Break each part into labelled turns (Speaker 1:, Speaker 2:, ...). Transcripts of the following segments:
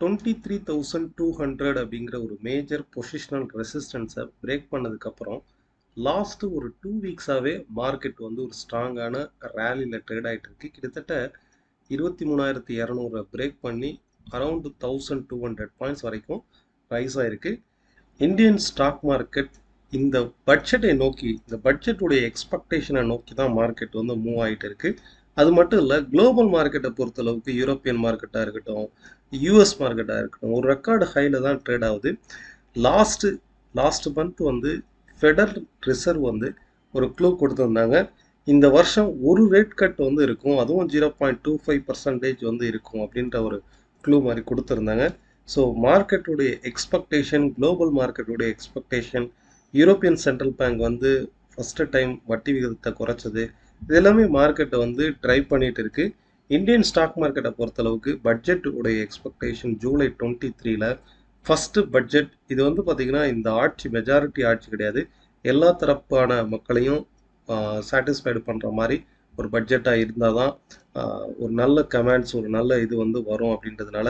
Speaker 1: Twenty three thousand two hundred அப்படிங்கிற ஒரு major positional ரெசிஸ்டன்ஸை பிரேக் பண்ணதுக்கப்புறம் லாஸ்ட்டு ஒரு டூ வீக்ஸாகவே மார்க்கெட் வந்து ஒரு ஸ்ட்ராங்கான ரேலியில் ட்ரேட் ஆகிட்டு இருக்கு. கிட்டத்தட்ட இருபத்தி மூணாயிரத்தி இரநூறு பிரேக் பண்ணி around thousand two hundred points வரைக்கும் ரைஸ் ஆகிருக்கு இந்தியன் ஸ்டாக் மார்க்கெட் இந்த பட்ஜெட்டை நோக்கி இந்த பட்ஜெட்டுடைய எக்ஸ்பெக்டேஷனை நோக்கி தான் மார்க்கெட் வந்து மூவ் ஆகிட்டு இருக்குது அது மட்டும் இல்லை குளோபல் மார்க்கெட்டை பொறுத்தளவுக்கு யூரோப்பியன் மார்க்கெட்டாக இருக்கட்டும் யூஎஸ் மார்க்கெட்டாக இருக்கட்டும் ஒரு ரெக்கார்டு ஹையில் தான் ட்ரேட் ஆகுது. லாஸ்ட்டு லாஸ்ட் மந்த் வந்து ஃபெடரல் ரிசர்வ் வந்து ஒரு க்ளூ கொடுத்துருந்தாங்க. இந்த வருஷம் ஒரு ரேட் கட் வந்து இருக்கும் அதுவும் zero point two five percentage வந்து இருக்கும் அப்படின்ற ஒரு க்ளூ மாதிரி கொடுத்துருந்தாங்க. ஸோ மார்க்கெட்டுடைய எக்ஸ்பெக்டேஷன் குளோபல் மார்க்கெட்டுடைய எக்ஸ்பெக்டேஷன் யூரோப்பியன் சென்ட்ரல் பேங்க் வந்து ஃபஸ்ட்டு டைம் வட்டி விகிதத்தை குறைச்சது. இது எல்லாமே மார்க்கெட்டை வந்து ட்ரை பண்ணிட்டு இருக்கு. இந்தியன் ஸ்டாக் மார்க்கெட்டை பொறுத்தளவுக்கு பட்ஜெட் உடைய எக்ஸ்பெக்டேஷன் ஜூலை டுவெண்ட்டி த்ரீல ஃபஸ்ட்டு பட்ஜெட் இது வந்து பார்த்திங்கன்னா இந்த ஆட்சி மெஜாரிட்டி ஆட்சி கிடையாது. எல்லா தரப்பான மக்களையும் சாட்டிஸ்ஃபைடு பண்ணுற மாதிரி ஒரு பட்ஜெட்டாக இருந்தால் தான் ஒரு நல்ல கமெண்ட்ஸ் ஒரு நல்ல இது வந்து வரும் அப்படின்றதுனால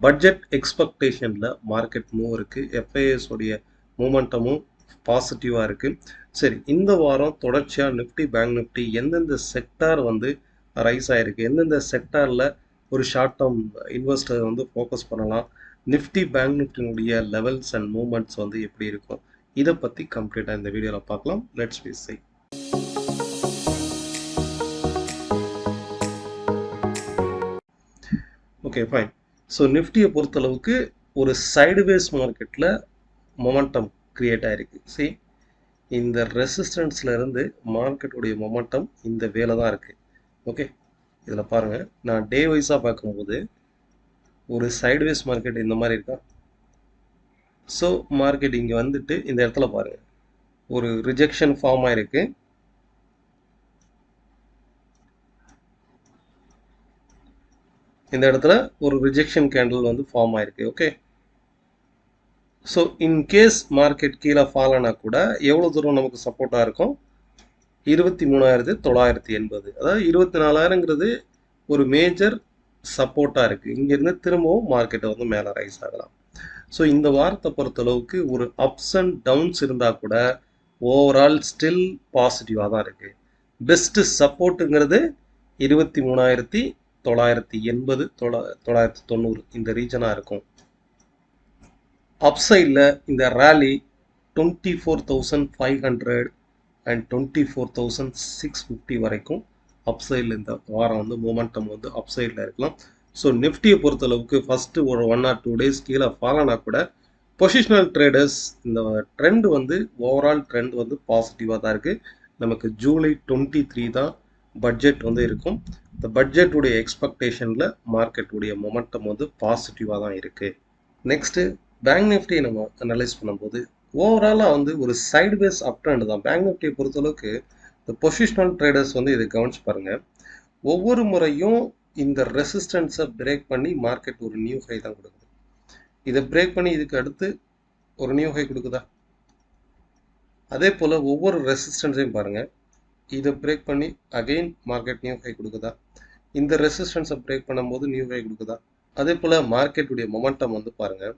Speaker 1: பட்ஜெட் எக்ஸ்பெக்டேஷனில் மார்க்கெட் மூவ் இருக்குது எஃப்ஐஎஸ் உடைய மூமெண்டமும் பாசிட்டிவாக இருக்குது சரி இந்த வாரம் தொடர்ச்சியாக நிஃப்டி பேங்க் நிஃப்டி எந்தெந்த செக்டார் வந்து ரைஸ் ஆகிருக்கு எந்தெந்த செக்டாரில் ஒரு ஷார்ட் டேர்ம் இன்வெஸ்டர் வந்து ஃபோக்கஸ் பண்ணலாம் நிஃப்டி பேங்க் நிஃப்டினுடைய லெவல்ஸ் அண்ட் மூமெண்ட்ஸ் வந்து எப்படி இருக்கும் இதை பற்றி கம்ப்ளீட்டாக இந்த வீடியோவில் பார்க்கலாம். லெட்ஸ் பி சை ஓகே ஃபைன் ஸோ நிஃப்டியை பொறுத்தளவுக்கு ஒரு சைடுவேஸ் மார்க்கெட்டில் மொமெண்டம் க்ரியேட் ஆகிருக்கு சி இந்த ரெசிஸ்டன்ஸ்லேருந்து மார்க்கெட்டுடைய மொமெண்டம் இந்த வேலை தான் இருக்குது ஓகே இதில் பாருங்கள் நான் டே வைஸாக பார்க்கும்போது ஒரு சைடுவேஸ் மார்க்கெட் இந்த மாதிரி இருக்கா? ஸோ மார்க்கெட் இங்கே வந்துட்டு இந்த இடத்துல பாருங்கள் ஒரு ரிஜெக்ஷன் ஃபார்ம் ஆகிருக்கு இந்த இடத்துல ஒரு ரிஜெக்ஷன் கேண்டில் வந்து ஃபார்ம் ஆயிருக்கு. Okay so in case market கீழே ஃபால் ஆனால் கூட எவ்வளோ தூரம் நமக்கு சப்போர்ட்டாக இருக்கும்? இருபத்தி மூணாயிரத்து தொள்ளாயிரத்தி எண்பது. அதாவது இருபத்தி நாலாயிரங்கிறது ஒரு மேஜர் சப்போர்ட்டாக இருக்குது இங்கேருந்து திரும்பவும் மார்க்கெட்டை வந்து மேலே ரைஸ் ஆகலாம். ஸோ இந்த வாரத்தை பொறுத்தளவுக்கு ஒரு அப்ஸ் அண்ட் டவுன்ஸ் இருந்தால் கூட ஓவரால் ஸ்டில் பாசிட்டிவாக தான் இருக்குது பெஸ்ட்டு சப்போர்ட்டுங்கிறது இருபத்தி மூணாயிரத்தி தொள்ளாயிரத்தி எண்பது தொள்ளா தொள்ளாயிரத்தி தொண்ணூறு இந்த ரீஜனாக இருக்கும். அப்சைடில் இந்த rally twenty four thousand five hundred and twenty four thousand six fifty வரைக்கும் அப்சைடில் இந்த வாரம் வந்து மூமெண்டம் வந்து அப்சைடில் இருக்கலாம். ஸோ நிஃப்டியை பொறுத்தளவுக்கு ஃபஸ்ட்டு ஒரு ஒன் ஆர் டூ டேஸ் கீழே ஃபால் ஆனால் கூட பொசிஷனல் ட்ரேடர்ஸ் இந்த ட்ரெண்ட் வந்து ஓவரால் ட்ரெண்ட் வந்து பாசிட்டிவாக தான் இருக்குது நமக்கு ஜூலை டுவெண்ட்டி த்ரீ தான் பட்ஜெட் வந்து இருக்கும். இந்த பட்ஜெட்டுடைய எக்ஸ்பெக்டேஷனில் மார்க்கெட்டுடைய மொமெண்டம் வந்து பாசிட்டிவாக தான் இருக்குது நெக்ஸ்ட்டு பேங்க் நிஃப்டியை நம்ம அனலைஸ் பண்ணும்போது ஓவராலாக வந்து ஒரு சைடு பேஸ் அப் ட்ரெண்ட் தான் பேங்க் நிஃப்டியை பொறுத்தளவுக்கு இந்த பொசிஷனல் ட்ரேடர்ஸ் வந்து இதை கவனிச்சு பாருங்கள் ஒவ்வொரு முறையும் இந்த ரெசிஸ்டன்ஸை பிரேக் பண்ணி மார்க்கெட் ஒரு நியூ ஹை தான் கொடுக்குது. இதை பிரேக் பண்ணி இதுக்கு அடுத்து ஒரு நியூ ஹை கொடுக்குதா? அதே போல் ஒவ்வொரு ரெசிஸ்டன்ஸையும் பாருங்கள் இதை பிரேக் பண்ணி அகெயின் மார்க்கெட் நியூ ஹை கொடுக்குதா? இந்த ரெசிஸ்டன்ஸை பிரேக் பண்ணும்போது நியூ ஹை கொடுக்குதா? அதே போல் மார்க்கெட்டுடைய மொமெண்டம் வந்து பாருங்கள்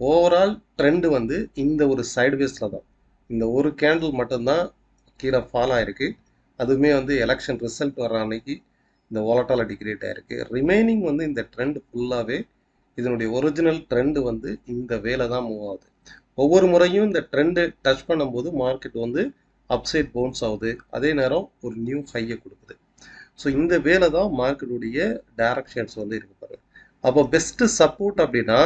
Speaker 1: ஓவரால் ட்ரெண்டு வந்து இந்த ஒரு சைட்வேஸில் தான். இந்த ஒரு கேண்டில் மட்டும்தான் கீழே ஃபால் ஆகிருக்கு அதுவுமே வந்து எலெக்ஷன் ரிசல்ட் வர அன்னைக்கு இந்த வாலட்டாலிட்டி கிரியேட் ஆகிருக்கு ரிமைனிங் வந்து இந்த ட்ரெண்ட் ஃபுல்லாகவே இதனுடைய ஒரிஜினல் ட்ரெண்டு வந்து இந்த வேலை தான் மூவ் ஆகுது. ஒவ்வொரு முறையும் இந்த ட்ரெண்டு டச் பண்ணும்போது மார்க்கெட் வந்து அப்சைட் பவுன்ஸ் ஆகுது. அதே நேரம் ஒரு நியூ ஹையை கொடுக்குது. ஸோ இந்த வேலை தான் மார்க்கெட்டுடைய டைரக்ஷன்ஸ் வந்து இருக்கு பாருங்க. அப்போ பெஸ்ட்டு சப்போர்ட் அப்படின்னா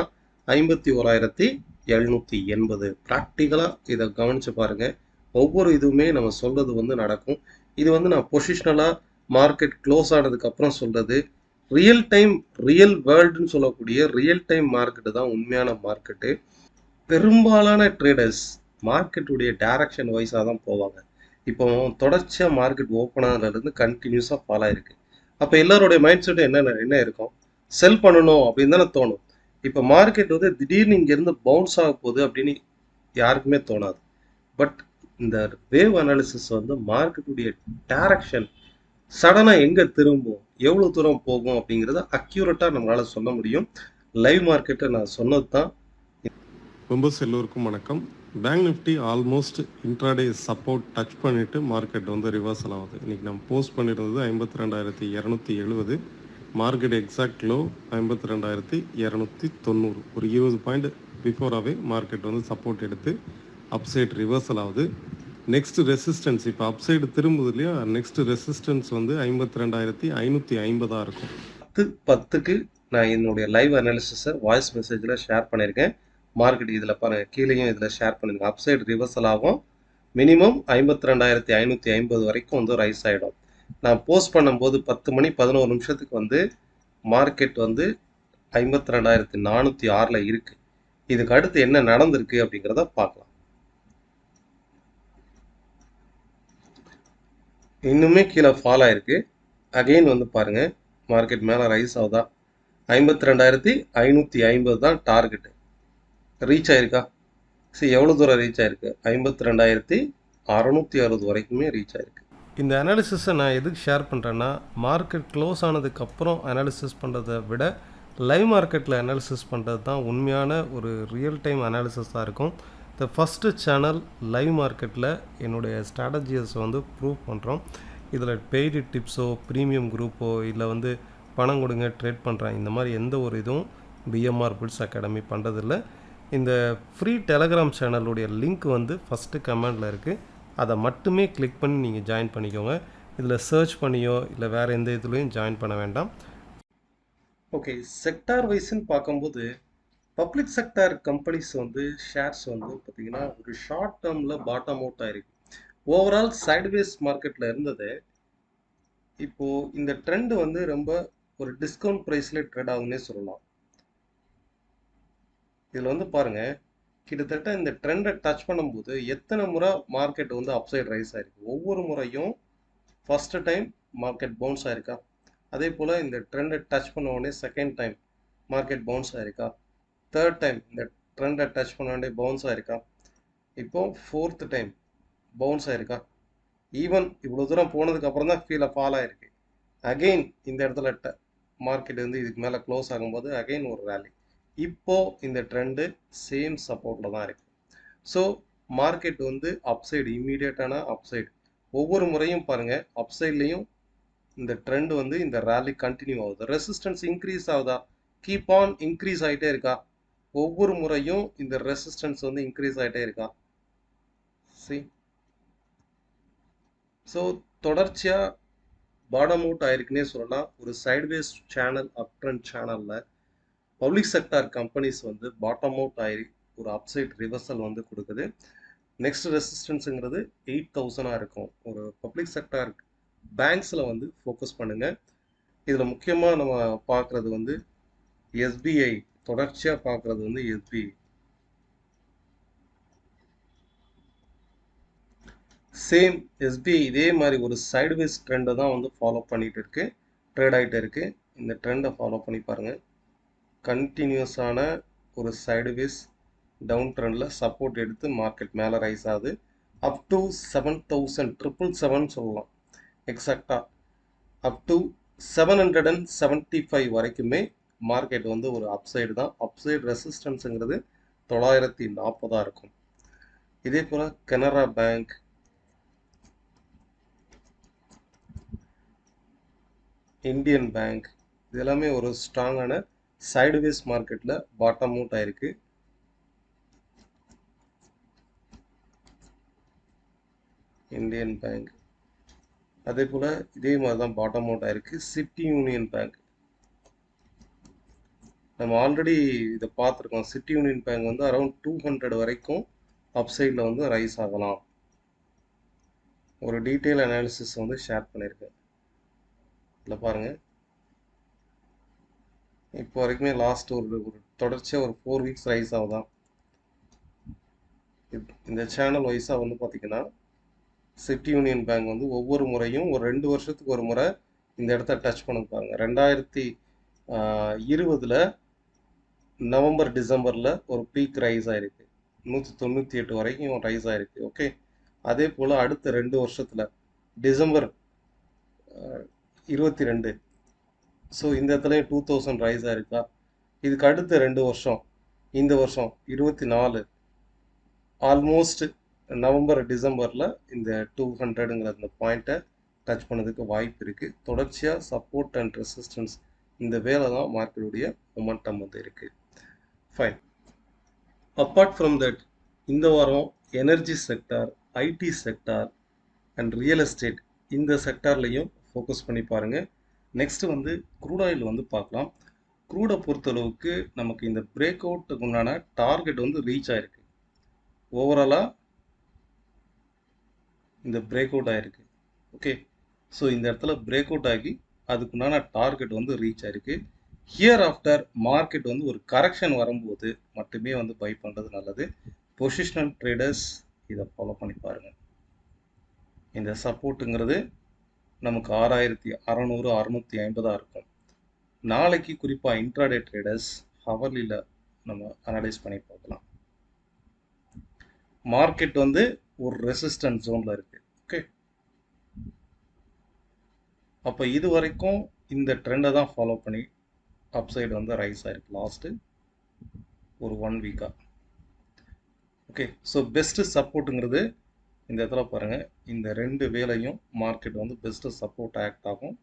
Speaker 1: ஐம்பத்தி ஓராயிரத்தி எழுநூற்றி எண்பது. ப்ராக்டிக்கலாக இதை கவனித்து பாருங்கள் ஒவ்வொரு இதுவுமே நம்ம சொல்கிறது வந்து நடக்கும். இது வந்து நான் பொசிஷ்னலாக மார்க்கெட் க்ளோஸ் ஆனதுக்கப்புறம் சொல்கிறது ரியல் டைம் ரியல் வேர்ல்டுன்னு சொல்லக்கூடிய ரியல் டைம் மார்க்கெட்டு தான் உண்மையான மார்க்கெட்டு பெரும்பாலான ட்ரேடர்ஸ் மார்க்கெட்டுடைய டைரக்ஷன் வைஸாக தான் போவாங்க. இப்போ தொடர்ச்சியாக மார்க்கெட் ஓப்பன் ஆனதுலேருந்து கண்டினியூஸாக ஃபாலோ ஆயிருக்கு. அப்போ எல்லாருடைய மைண்ட் செட்டும் என்ன என்ன இருக்கும்? செல் பண்ணணும் அப்படின்னு தானே தோணும். இப்போ மார்க்கெட் வந்து திடீர்னு இங்கேருந்து பவுன்ஸ் ஆக போகுது அப்படின்னு யாருக்குமே தோணாது. பட் இந்த வேவ் அனாலிசிஸ் வந்து மார்க்கெட்டுடைய டேரக்ஷன் சடனாக எங்கே திரும்பும் எவ்வளோ தூரம் போகும் அப்படிங்கிறத அக்யூரேட்டாக நம்மளால் சொல்ல முடியும். லைவ் மார்க்கெட்டை நான் சொன்னது தான்
Speaker 2: ரொம்ப எல்லோருக்கும் வணக்கம். Bank Nifty almost intraday support touch பண்ணிவிட்டு மார்க்கெட் வந்து ரிவர்சல் ஆகுது. இன்றைக்கி நம்ம போஸ்ட் பண்ணியிருந்தது ஐம்பத்தி ரெண்டாயிரத்தி இரநூத்தி எழுபது. மார்க்கெட் எக்ஸாக்ட் லோ ஐம்பத்தி ரெண்டாயிரத்தி இரநூத்தி தொண்ணூறு. ஒரு இருபது பாயிண்ட் பிஃபோராகவே மார்க்கெட் வந்து சப்போர்ட் எடுத்து அப்சைட் ரிவர்சல் ஆகுது. நெக்ஸ்ட் ரெசிஸ்டன்ஸ் இப்போ அப்சைடு திரும்புது இல்லையா? நெக்ஸ்ட் ரெசிஸ்டன்ஸ் வந்து ஐம்பத்தி ரெண்டாயிரத்தி ஐநூற்றி ஐம்பதாக இருக்கும்.
Speaker 1: பத்து பத்துக்கு நான் என்னுடைய லைவ் அனாலிசிஸை வாய்ஸ் மெசேஜில் ஷேர் பண்ணியிருக்கேன். மார்க்கெட் இதில் பாருங்கள் கீழேயும் இதில் ஷேர் பண்ணியிருக்கேன் அப்சைடு ரிவர்சல் ஆகும். மினிமம் ஐம்பத்தி ரெண்டாயிரத்தி ஐநூற்றி ஐம்பது வரைக்கும் வந்து ரைஸ் ஆகிடும் நான் போஸ்ட் பண்ணும்போது பத்து மணி பதினோரு நிமிஷத்துக்கு வந்து மார்க்கெட் வந்து ஐம்பத்தி ரெண்டாயிரத்தி நானூற்றி ஆறில் இருக்குது இதுக்கு அடுத்து என்ன நடந்திருக்கு அப்படிங்கிறத பார்க்கலாம். இன்னுமே கீழே ஃபால் ஆயிருக்கு. அகெயின் வந்து பாருங்க மார்க்கெட் மேலே ரைஸ் ஆகுதா? ஐம்பத்தி ரெண்டாயிரத்தி ஐநூற்றி ஐம்பது தான் டார்கெட்டு ரீச் ஆயிருக்கா? சரி எவ்வளோ தூரம் ரீச் ஆயிருக்கு? ஐம்பத்தி ரெண்டாயிரத்தி அறநூற்றி அறுபது வரைக்குமே ரீச் ஆயிருக்கு.
Speaker 3: இந்த அனாலிசிஸை நான் எதுக்கு ஷேர் பண்ணுறேன்னா மார்க்கெட் க்ளோஸ் ஆனதுக்கப்புறம் அனாலிசிஸ் பண்ணுறதை விட லைவ் மார்க்கெட்டில் அனாலிசிஸ் பண்ணுறது தான் உண்மையான ஒரு ரியல் டைம் அனாலிசிஸாக இருக்கும். த ஃபஸ்ட்டு சேனல் லைவ் மார்க்கெட்டில் என்னுடைய ஸ்ட்ராட்டஜியஸ் வந்து ப்ரூவ் பண்ணுறோம் இதில் பெய்டு டிப்ஸோ ப்ரீமியம் குரூப்போ இல்லை வந்து பணம் கொடுங்க ட்ரேட் பண்ணுறேன் இந்த மாதிரி எந்த ஒரு இதுவும் பிஎம்ஆர் புல்ஸ் அகாடமி பண்ணுறதில்ல இந்த ஃப்ரீ டெலகிராம் சேனலுடைய லிங்க் வந்து ஃபஸ்ட்டு கமெண்டில் இருக்குது அதை மட்டுமே கிளிக் பண்ணி நீங்கள் ஜாயின் பண்ணிக்கோங்க. இதில் சர்ச் பண்ணியோ இல்லை வேறு எந்த இதுலேயும் ஜாயின் பண்ண வேண்டாம்.
Speaker 1: ஓகே செக்டார் வைஸ்ன்னு பார்க்கும்போது பப்ளிக் செக்டார் கம்பெனிஸ் வந்து ஷேர்ஸ் வந்து பார்த்தீங்கன்னா ஒரு ஷார்ட் டேர்மில் பாட்டம் அவுட் ஆகிருக்கு ஓவரால் சைட்வேஸ் மார்க்கெட்டில் இருந்தது. இப்போது இந்த ட்ரெண்ட் வந்து ரொம்ப ஒரு டிஸ்கவுண்ட் ப்ரைஸில் ட்ரேட் ஆகுதுன்னே சொல்லலாம். இதில் வந்து பாருங்கள் கிட்டத்தட்ட இந்த ட்ரெண்டை டச் பண்ணும்போது எத்தனை முறை மார்க்கெட் வந்து அப்சைட் ரைஸ் ஆயிருக்கு? ஒவ்வொரு முறையும் ஃபஸ்ட்டு டைம் மார்க்கெட் பவுன்ஸ் ஆயிருக்கா? அதே போல் இந்த ட்ரெண்டை டச் பண்ண உடனே செகண்ட் டைம் மார்க்கெட் பவுன்ஸ் ஆயிருக்கா? தேர்ட் டைம் இந்த ட்ரெண்டை டச் பண்ண உடனே பவுன்ஸ் ஆயிருக்கா? இப்போ ஃபோர்த் டைம் பவுன்ஸ் ஆயிருக்கா? ஈவன் இவ்வளோ தூரம் போனதுக்கப்புறம் தான் கீழே ஃபால் ஆயிருக்கு. அகெயின் இந்த இடத்துல ட மார்க்கெட் வந்து இதுக்கு மேலே க்ளோஸ் ஆகும்போது அகெயின் ஒரு ரேலி இப்போ இந்த ட்ரெண்டு சேம் சப்போர்ட்டில் தான் இருக்கு. ஸோ மார்க்கெட் வந்து அப்சைடு இம்மீடியட்டான அப்சைடு ஒவ்வொரு முறையும் பாருங்க அப்சைட்லேயும் இந்த ட்ரெண்ட் வந்து இந்த ரேலி கண்டினியூ ஆகுது. ரெசிஸ்டன்ஸ் இன்க்ரீஸ் ஆகுதா? கீப் ஆன் இன்க்ரீஸ் ஆகிட்டே இருக்கா? ஒவ்வொரு முறையும் இந்த ரெசிஸ்டன்ஸ் வந்து இன்க்ரீஸ் ஆகிட்டே இருக்கா? சி ஸோ தொடர்ச்சியாக பாடம் அவுட் ஆயிருக்குன்னே சொல்லலாம். ஒரு சைட்வேஸ் சேனல் அப் ட்ரெண்ட் சேனலில் பப்ளிக் செக்டார் கம்பெனிஸ் வந்து பாட்டம் அவுட் ஆகி ஒரு அப்சைட் ரிவர்சல் வந்து கொடுக்குது. நெக்ஸ்ட் ரெசிஸ்டன்ஸுங்கிறது எயிட் தௌசண்டாக இருக்கும். ஒரு பப்ளிக் செக்டார் பேங்க்ஸில் வந்து ஃபோக்கஸ் பண்ணுங்கள் இதில் முக்கியமாக நம்ம பார்க்குறது வந்து எஸ்பிஐ தொடர்ச்சியாக பார்க்குறது வந்து எஸ்பிஐ சேம் எஸ்பிஐ இதே மாதிரி ஒரு சைட்வேஸ் ட்ரெண்டை தான் வந்து ஃபாலோ பண்ணிகிட்டு இருக்கு. ட்ரேட் ஆகிட்டு இருக்குது இந்த ட்ரெண்டை ஃபாலோ பண்ணி பாருங்கள் கண்டினியூஸான ஒரு சைடுவேஸ் டவுன் ட்ரெண்டில் சப்போர்ட் எடுத்து மார்க்கெட் மேலே ரைஸ் ஆகுது. Up to seven thousand triple seven சொல்லலாம். எக்ஸாக்டாக up to seven hundred and seventy five வரைக்குமே மார்க்கெட் வந்து ஒரு அப்சைடு தான். அப்சைடு ரெசிஸ்டன்ஸுங்கிறது தொள்ளாயிரத்தி நாற்பதாக இருக்கும். இதே போல் கனரா பேங்க் இந்தியன் பேங்க் இது எல்லாமே ஒரு ஸ்ட்ராங்கான சைடுவேஸ் மார்க்கெட்டில் பாட்டம் அவுட் ஆயிருக்கு. இந்தியன் பேங்க் அதே போல் இதே மாதிரி தான் பாட்டம் அவுட் ஆயிருக்கு. சிட்டி யூனியன் பேங்க் நம்ம ஆல்ரெடி இதை பார்த்துருக்கோம். சிட்டி யூனியன் பேங்க் வந்து அரௌண்ட் டூ ஹண்ட்ரட் வரைக்கும் அப்சைடில் வந்து ரைஸ் ஆகலாம். ஒரு டீட்டெயில் அனாலிசிஸ் வந்து ஷேர் பண்ணியிருக்கேன். இதில் பாருங்கள் இப்போ வரைக்குமே லாஸ்ட் ஒரு ஒரு தொடர்ச்சியாக ஒரு ஃபோர் வீக்ஸ் ரைஸ் ஆகுதான் இந்த சேனல் வைஸாக வந்து பார்த்தீங்கன்னா சிட்டி யூனியன் பேங்க் வந்து ஒவ்வொரு முறையும் ஒரு ரெண்டு வருஷத்துக்கு ஒரு முறை இந்த இடத்த டச் பண்ண பாருங்க ரெண்டாயிரத்தி இருபதில் நவம்பர் டிசம்பரில் ஒரு பீக் ரைஸ் ஆயிருக்கு. நூற்றி தொண்ணூற்றி எட்டு வரைக்கும் ரைஸ் ஆயிருக்கு ஓகே அதே போல் அடுத்த ரெண்டு வருஷத்தில் டிசம்பர் இருபத்தி ரெண்டு ஸோ இந்த இடத்துலையும் டூ தௌசண்ட் ரைஸ் இருக்கா இதுக்கு அடுத்த ரெண்டு வருஷம். இந்த வருஷம் இருபத்தி நாலு. ஆல்மோஸ்ட் நவம்பர் டிசம்பரில் இந்த டூ ஹண்ட்ரடுங்கிற அந்த பாயிண்ட்டை டச் பண்ணதுக்கு வாய்ப்பு இருக்குது தொடர்ச்சியாக சப்போர்ட் அண்ட் ரெசிஸ்டன்ஸ் இந்த வேலை தான் மார்க்கெட்டுடைய மொமெண்டம் வந்து இருக்குது ஃபைன் அப்பார்ட் ஃப்ரம் தட் இந்த வாரம் energy sector IT sector and real estate இந்த செக்டார்லையும் ஃபோக்கஸ் பண்ணி பாருங்கள் நெக்ஸ்ட் வந்து க்ரூட் ஆயில் வந்து பார்க்கலாம். க்ரூடை பொறுத்தளவுக்கு நமக்கு இந்த பிரேக் அவுட்டுக்கு உண்டான டார்கெட் வந்து ரீச் ஆயிருக்கு. ஓவராலாக இந்த பிரேக் அவுட் ஆயிருக்கு. ஓகே ஸோ இந்த இடத்துல பிரேக் அவுட் ஆகி அதுக்குண்டான டார்கெட் வந்து ரீச் ஆயிருக்கு. ஹியர் ஆஃப்டர் மார்க்கெட் வந்து ஒரு கரெக்ஷன் வரும்போது மட்டுமே வந்து பை பண்ணுறது நல்லது. பொசிஷனல் ட்ரேடர்ஸ் இதை ஃபாலோ பண்ணி பாருங்கள் இந்த சப்போர்ட்டுங்கிறது நமக்கு ஆறாயிரத்தி அறநூறு அறுநூத்தி ஐம்பதாக இருக்கும். நாளைக்கு குறிப்பாக இன்ட்ராடே ட்ரேடர்ஸ் ஹவர்லியில் நம்ம அனலைஸ் பண்ணி பார்க்கலாம். மார்க்கெட் வந்து ஒரு ரெசிஸ்டன்ஸ் ஜோனில் இருக்குது ஓகே அப்போ இது வரைக்கும் இந்த ட்ரெண்டை தான் ஃபாலோ பண்ணி அப்சைடு வந்து ரைஸ் ஆயிருக்கு. லாஸ்ட்டு ஒரு ஒன் வீக்காக ஓகே ஸோ பெஸ்ட்டு சப்போர்ட்டுங்கிறது இந்த இடத்துல பாருங்கள் இந்த ரெண்டு வேலையும் மார்க்கெட் வந்து பெஸ்ட்டு சப்போர்ட் ஆக்ட் ஆகும்.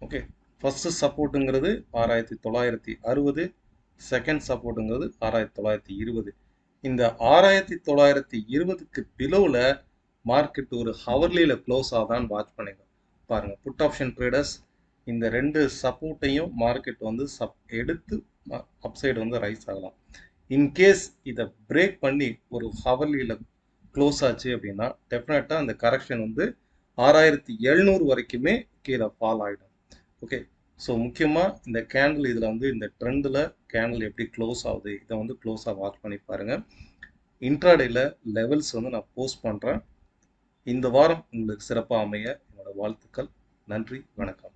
Speaker 1: ஓகே ஃபஸ்ட்டு சப்போர்ட்டுங்கிறது ஆறாயிரத்தி தொள்ளாயிரத்தி அறுபது. செகண்ட் சப்போர்ட்டுங்கிறது ஆறாயிரத்தி தொள்ளாயிரத்தி இருபது. இந்த ஆறாயிரத்தி தொள்ளாயிரத்தி இருபதுக்கு பிலோவில் மார்க்கெட் ஒரு ஹவர்லியில் க்ளோஸ் ஆதான்னு வாட்ச் பண்ணிக்கலாம் பாருங்கள் புட் ஆப்ஷன் ட்ரேடர்ஸ் இந்த ரெண்டு சப்போர்ட்டையும் மார்க்கெட் வந்து சப் எடுத்து அப்சைடு வந்து ரைஸ் ஆகலாம். இன்கேஸ் இதை பிரேக் பண்ணி ஒரு ஹவர்லியில் க்ளோஸ் ஆச்சு அப்படின்னா டெஃபினட்டாக அந்த கரெக்ஷன் வந்து ஆறாயிரத்தி எழுநூறு வரைக்குமே கீழே ஃபால் ஆகிடும் ஓகே ஸோ முக்கியமாக இந்த கேண்டில் இதில் வந்து இந்த ட்ரெண்டில் கேண்டில் எப்படி க்ளோஸ் ஆகுது இதை வந்து க்ளோஸாக வாட்ச் பண்ணி பாருங்கள் இன்ட்ராடேயில் லெவல்ஸ் வந்து நான் போஸ்ட் பண்ணுறேன் இந்த வாரம் உங்களுக்கு சிறப்பாக அமைய என்னோடய வாழ்த்துக்கள். நன்றி வணக்கம்.